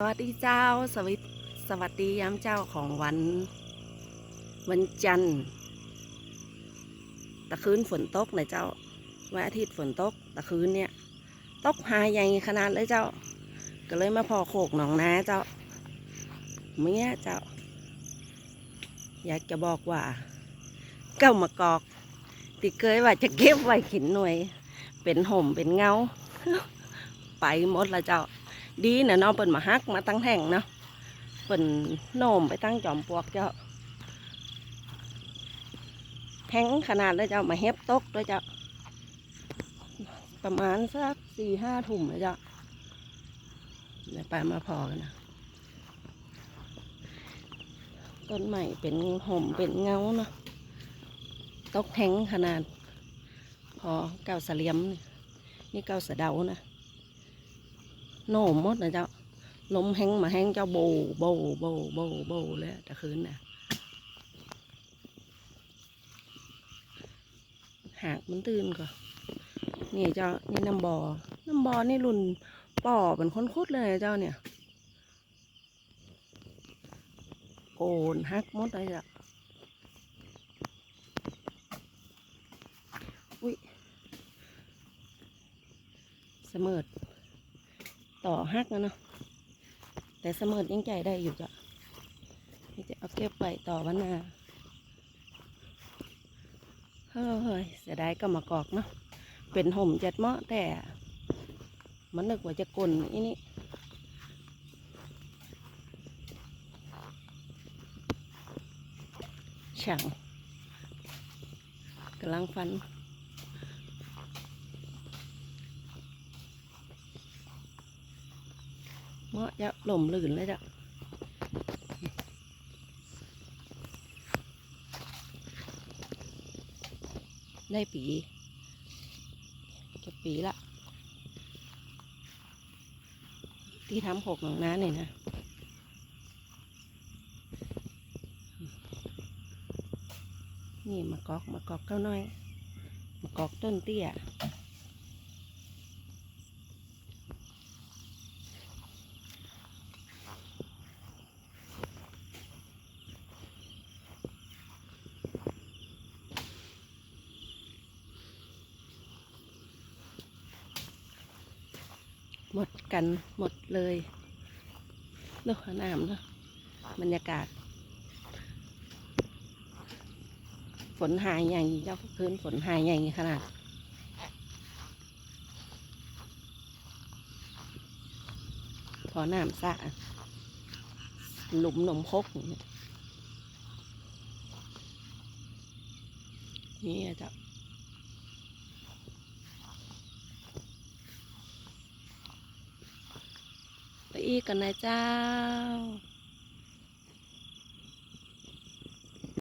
สวัสดีเจ้าสวัสดีสวัสดียามเจ้าของวัน วันจันทร์ตะคืนฝนตกเลยเจ้าวันอาทิตย์ฝนตกตะคืนเนี่ยตกหาใหญ่ขนาดเลยเจ้า ก็เลยมาพอโขกหนองนาเจ้าเมื่อเจ้า อยากจะบอกว่า เก้ามากอก ติเคยว่าจะเก็บไว้ขินหน่วย เป็นห่มเป็นเงา ไปหมดละเจ้า ดีนะเนาะเปิ่นมาฮักมาตั้งแห่งเนาะเปิ่นโน้มไปตั้งจอมปลวกเจ้าแห้งขนาดเลยเจ้ามาเฮ็บตกด้วยเจ้าประมาณสักสี่ห้าถุ่มเลยเจ้าเดี๋ยวไปมาพอกันนะต้นใหม่เป็นห่มเป็นเงาเนาะตกแห้งขนาด พอเก้าเสลียม นี่เก้าสะเดานะ โน่มมดนะเจ้าลมแห้งมาแห้งเจ้าโบโบโบโบโบเลยตะคืนน่ะหากมันตื่นก่อนนี่เจ้านี่น้ำบอน้ำบอนี่รุ่นป่อเป็นคนคุดเลยนะเจ้าเนี่ย โกนฮักมดเลยจ้ะอุ้ยเสมอ ต่อฮักนะเนาะแต่เสมอยังใจได้อยู่จ้ะนี่จะเอาเก็บไปต่อวันหน้าเฮ้ยเสียดายก็มากอกเนาะเป็นห่มจัดเมาะแต่ มันนึกว่าจะกลนอีนี่ช่างกำลังฟัน เมื่อจะหล่มลื่นเลยจ้ะได้ปีเก็บปีละ ที่ทำหกหนังน้าเนี่ยนะนี่มากอกมากอกเก้าน้อยมากอกต้นเตี้ย หมดกันหมดเลยเลือกน้ำนอะบรรยากาศ ฝนหายใหญ่เจ้าพื้นฝนหายใหญ่ขนาดพอน้ำสะหลุมนมคกอย่างเงี้ะเจ้า ไป อีกกันนะเจ้า